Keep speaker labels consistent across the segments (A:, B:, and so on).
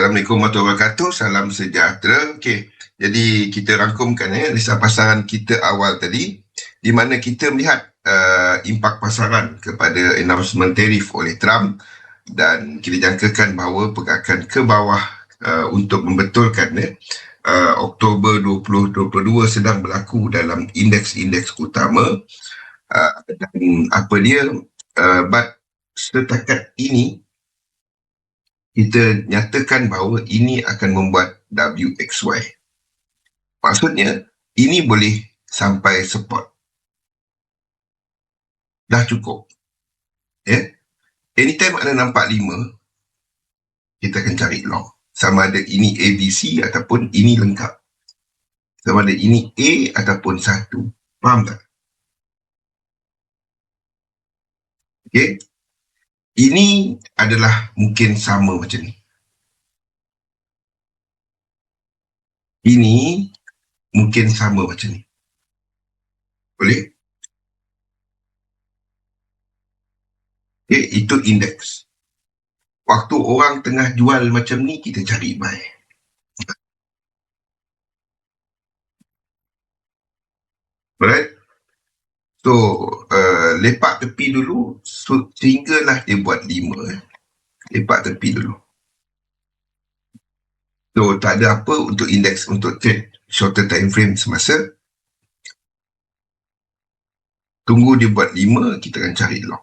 A: Assalamualaikum warahmatullahi wabarakatuh. Salam sejahtera. Okey. Jadi kita rangkumkan ya risau pasaran kita awal tadi di mana kita melihat uh, impak pasaran kepada announcement tarif oleh Trump dan kita jangkakan bahawa pergerakan ke bawah uh, untuk membetulkan ya, uh, Oktober 2022 sedang berlaku dalam indeks-indeks utama uh, dan apa dia uh, but setakat ini kita nyatakan bahawa ini akan membuat WXY. Maksudnya, ini boleh sampai support. Dah cukup. Ya? Yeah? Anytime ada nampak lima, kita akan cari long. Sama ada ini ABC ataupun ini lengkap. Sama ada ini A ataupun satu. Faham tak? Okay ini adalah mungkin sama macam ni. Ini mungkin sama macam ni. Boleh? Okay, itu indeks. Waktu orang tengah jual macam ni, kita cari buy. Alright? So, lepak tepi dulu sehinggalah dia buat lima. Eh. Lepak tepi dulu. So, tak ada apa untuk indeks untuk trade shorter time frame semasa. Tunggu dia buat lima, kita akan cari long.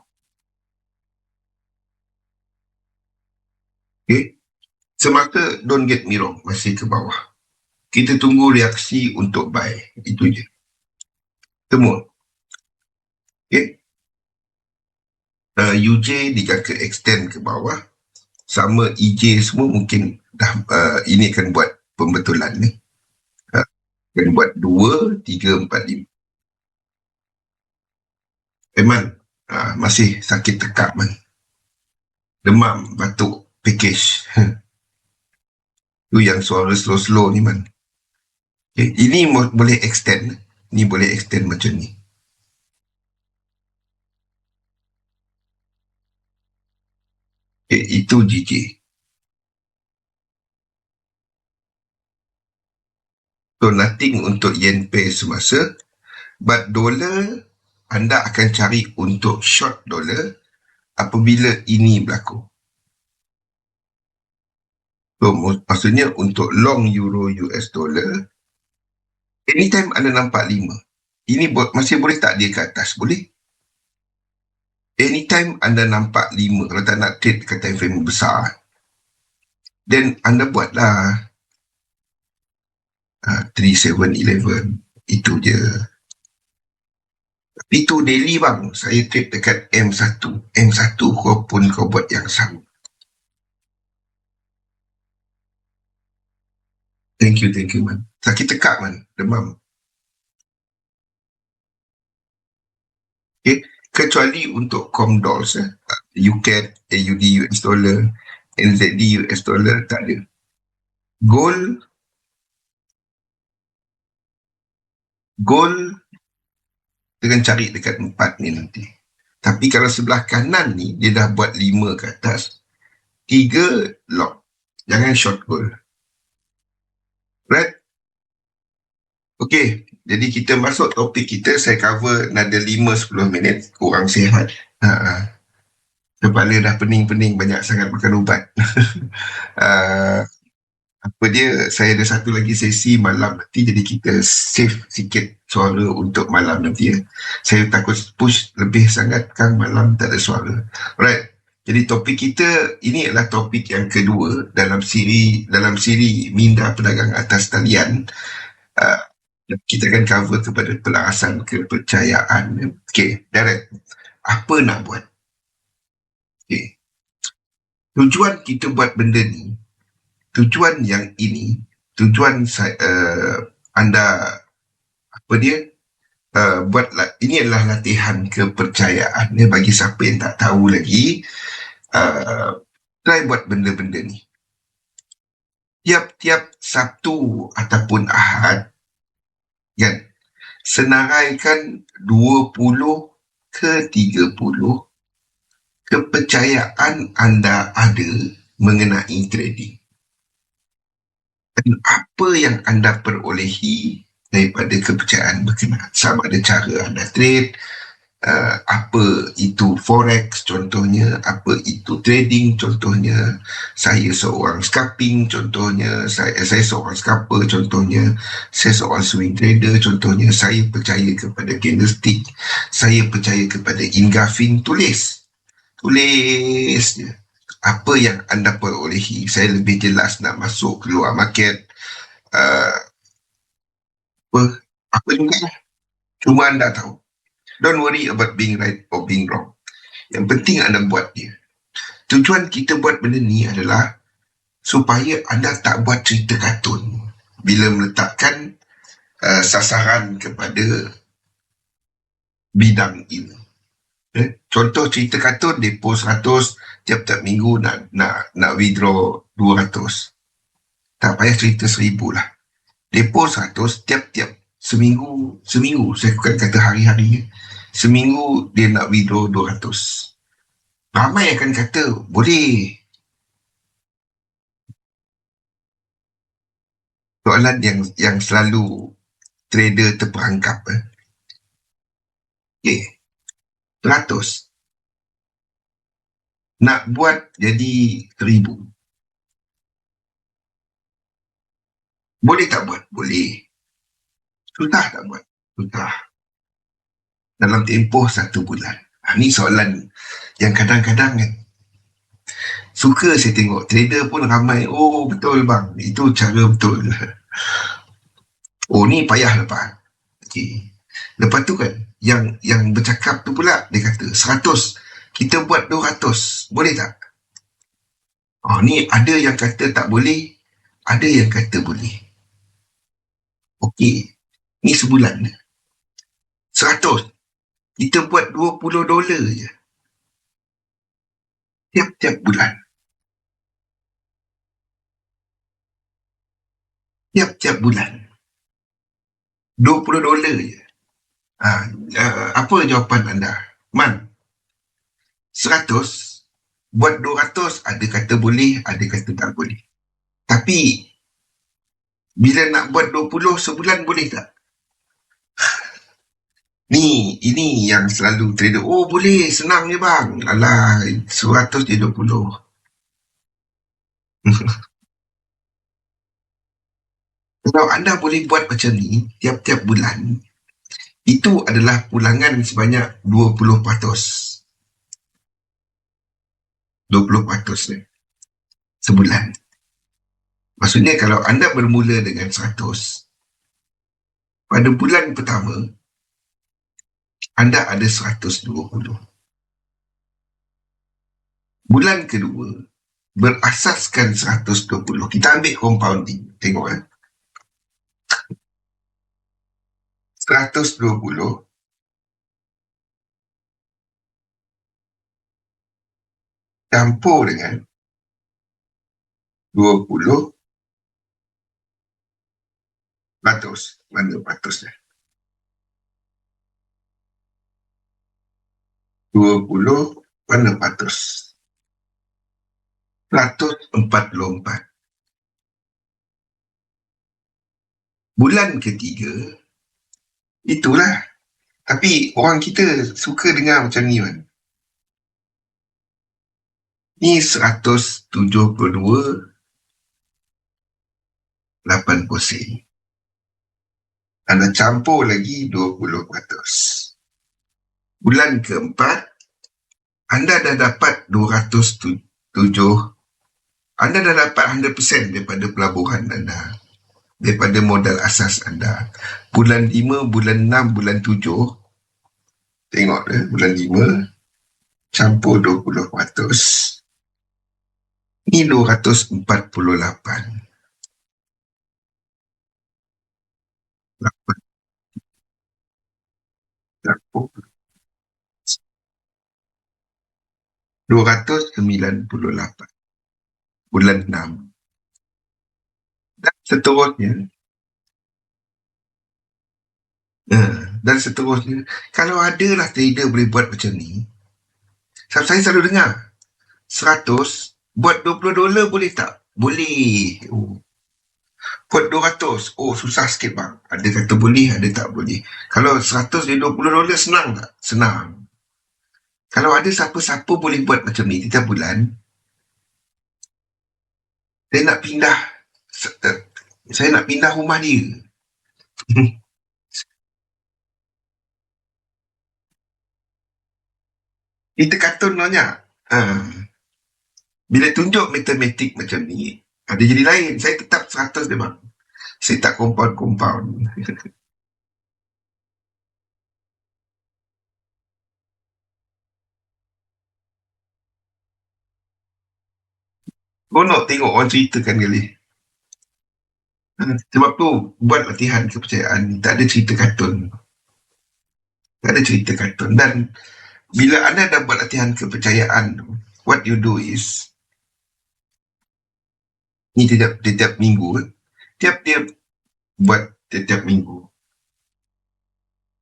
A: Okay. Semata don't get me wrong, masih ke bawah. Kita tunggu reaksi untuk buy. Itu je. Semua. Okay. Uh, UJ dijangka extend ke bawah. Sama EJ semua mungkin dah uh, ini akan buat pembetulan ni. Uh, akan buat 2, 3, 4, 5. Eman, uh, masih sakit tekak man. Demam, batuk, package. Tu yang suara slow-slow ni man. Okay. Ini boleh extend. Ni boleh extend macam ni. Itu GJ. So nothing untuk yen pay semasa. But dollar, anda akan cari untuk short dollar apabila ini berlaku. So maksudnya untuk long euro US dollar, anytime anda nampak lima, ini masih boleh tak dia ke atas? Boleh? Anytime anda nampak lima, kalau tak nak trade dekat time frame besar, then anda buatlah uh, 3, 7, 11. Itu je. Tapi tu daily bang. Saya trade dekat M1. M1 kau pun kau buat yang sama. Thank you, thank you man. Sakit tekak man. Demam. Okay kecuali untuk Comdols eh. UCAD, AUD US dollar, NZD US dollar tak ada. Gold Gold dengan cari dekat empat ni nanti. Tapi kalau sebelah kanan ni dia dah buat lima ke atas. Tiga lock. Jangan short gold. Right? Okay, jadi kita masuk topik kita, saya cover nada 5-10 minit, kurang sihat. Ha, ha. Kepala dah pening-pening, banyak sangat makan ubat. uh, apa dia, saya ada satu lagi sesi malam nanti, jadi kita save sikit suara untuk malam nanti ya. Saya takut push lebih sangat kan malam tak ada suara. Alright, jadi topik kita, ini adalah topik yang kedua dalam siri dalam siri Minda Pedagang Atas Talian. Uh, kita akan cover kepada pelarasan kepercayaan. Okey, direct. Apa nak buat? Okey. Tujuan kita buat benda ni, tujuan yang ini, tujuan saya, uh, anda, apa dia, uh, buat, ini adalah latihan kepercayaan ya, bagi siapa yang tak tahu lagi, uh, try buat benda-benda ni. Tiap-tiap Sabtu ataupun Ahad, kan? Senaraikan 20 ke 30 kepercayaan anda ada mengenai trading. Apa yang anda perolehi daripada kepercayaan berkenaan. Sama ada cara anda trade uh, apa itu forex contohnya apa itu trading contohnya saya seorang scalping contohnya saya saya seorang scalper contohnya saya seorang swing trader contohnya saya percaya kepada candlestick saya percaya kepada ingafin tulis. Tulis je apa yang anda perolehi saya lebih jelas nak masuk keluar market. Uh, apa apa juga? Cuma anda tahu Don't worry about being right or being wrong. Yang penting anda buat dia. Tujuan kita buat benda ni adalah supaya anda tak buat cerita kartun bila meletakkan uh, sasaran kepada bidang ini. Eh? Contoh cerita kartun, depo 100, tiap-tiap minggu nak nak nak withdraw 200. Tak payah cerita 1000 lah. Depo 100, tiap-tiap seminggu, seminggu, saya bukan kata hari-hari, seminggu dia nak withdraw 200. Ramai akan kata, boleh. Soalan yang yang selalu trader terperangkap. Eh. Okay. 100. Nak buat jadi 1000. Boleh tak buat? Boleh. Susah tak buat? Susah dalam tempoh satu bulan. Ha, ni soalan yang kadang-kadang kan suka saya tengok trader pun ramai oh betul bang. Itu cara betul. Oh ni payah lepas. Okay. lepas tu kan yang yang bercakap tu pula dia kata 100 kita buat 200 boleh tak? Oh ni ada yang kata tak boleh ada yang kata boleh. Okey. Ni sebulan 100 kita buat 20 dolar je. Tiap-tiap bulan. Tiap-tiap bulan. 20 dolar je. Ha, uh, apa jawapan anda? Man? 100? Buat 200 ada kata boleh, ada kata tak boleh. Tapi bila nak buat 20 sebulan boleh tak? Ni, ini yang selalu trader. Oh boleh, senang je bang. Alah, 100 je 20. Kalau anda boleh buat macam ni, tiap-tiap bulan, itu adalah pulangan sebanyak 20 patos. 20 patos ni. Sebulan. Maksudnya kalau anda bermula dengan 100, pada bulan pertama, anda ada 120. Bulan kedua, berasaskan 120. Kita ambil compounding. Tengok kan. 120 campur dengan 20 ratus. Mana ratusnya? 20 mana patus? 144. Bulan ketiga, itulah. Tapi orang kita suka dengar macam ni kan. Ni 172 80 sen. Anda campur lagi 20 patus bulan keempat, anda dah dapat 207, anda dah dapat 100% daripada pelabuhan anda, daripada modal asas anda. Bulan lima, bulan enam, bulan tujuh, tengok eh, bulan lima, campur 20 ratus, ni 248. 298 bulan 6 dan seterusnya uh, dan seterusnya kalau ada lah trader boleh buat macam ni saya selalu dengar 100 buat 20 dolar boleh tak? boleh oh. Put 200. Oh, susah sikit bang. Ada kata boleh, ada tak boleh. Kalau 100 dia 20 dolar senang tak? Senang. Kalau ada siapa-siapa boleh buat macam ni tiap bulan, saya nak pindah eh, saya nak pindah rumah dia. Kita kartun banyak. Ha. Bila tunjuk matematik macam ni, ada jadi lain. Saya tetap 100 dia bang. Saya tak compound-compound. Kau nak tengok orang ceritakan kali. Ha, sebab tu, buat latihan kepercayaan. Tak ada cerita kartun. Tak ada cerita kartun. Dan bila anda dah buat latihan kepercayaan, what you do is, ni tiap, tiap minggu, tiap-tiap buat tiap-tiap minggu.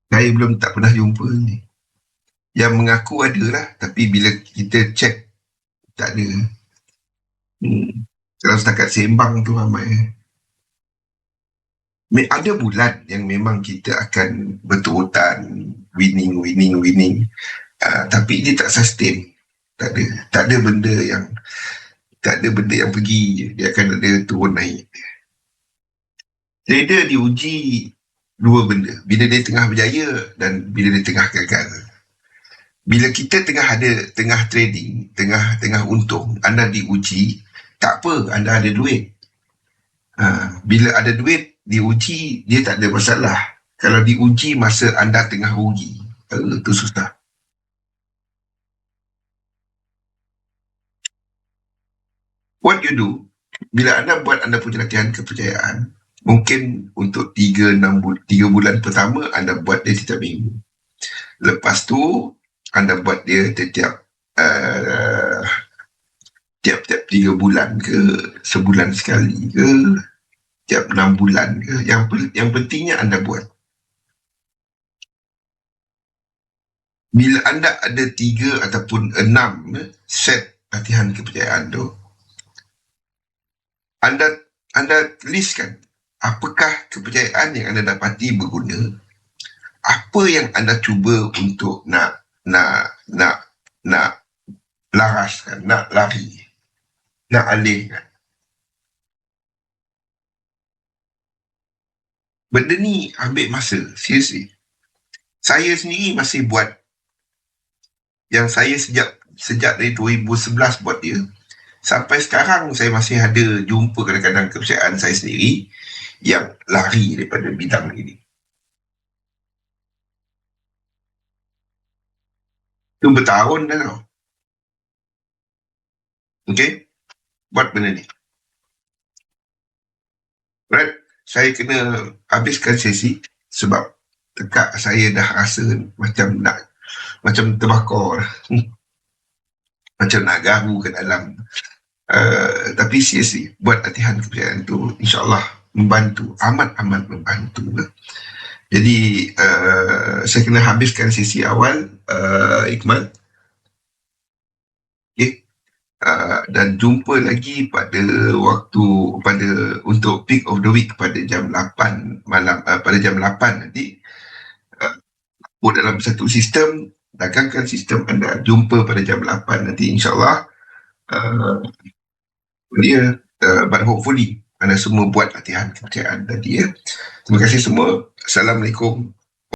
A: Saya belum tak pernah jumpa ni. Yang mengaku ada lah, tapi bila kita check, tak ada. Hmm. Kalau setakat sembang tu ramai. Ada bulan yang memang kita akan berturutan winning, winning, winning. Uh, tapi dia tak sustain. Tak ada. Tak ada benda yang tak ada benda yang pergi Dia akan ada turun naik. Trader diuji dua benda. Bila dia tengah berjaya dan bila dia tengah gagal. Bila kita tengah ada tengah trading, tengah tengah untung, anda diuji, tak apa, anda ada duit. Ha, bila ada duit, diuji, dia tak ada masalah. Kalau diuji masa anda tengah rugi, itu susah. What you do, bila anda buat anda punya latihan kepercayaan, mungkin untuk 3, 6 bulan, 3 bulan pertama, anda buat dia setiap minggu. Lepas tu, anda buat dia setiap uh, tiap-tiap tiga bulan ke sebulan sekali ke tiap enam bulan ke yang yang pentingnya anda buat. Bila anda ada tiga ataupun enam set latihan kepercayaan tu anda anda listkan apakah kepercayaan yang anda dapati berguna apa yang anda cuba untuk nak nak nak nak laraskan nak lari nak alihkan. Benda ni ambil masa, seriously. Saya sendiri masih buat yang saya sejak sejak dari 2011 buat dia. Sampai sekarang saya masih ada jumpa kadang-kadang kepercayaan saya sendiri yang lari daripada bidang ini. Itu bertahun dah tau. Okay? Buat benda ni. Right? Saya kena habiskan sesi sebab tekak saya dah rasa macam nak macam terbakar macam nak gahu ke dalam. Uh, tapi seriously buat latihan kepercayaan tu insyaAllah membantu amat-amat membantu jadi uh, saya kena habiskan sesi awal uh, Iqmal Uh, dan jumpa lagi pada waktu pada untuk peak of the week pada jam 8 malam uh, pada jam 8 nanti uh, dalam satu sistem dagangkan sistem anda jumpa pada jam 8 nanti insyaallah uh, dia uh, but hopefully anda semua buat latihan kepercayaan tadi ya. Terima kasih semua. Assalamualaikum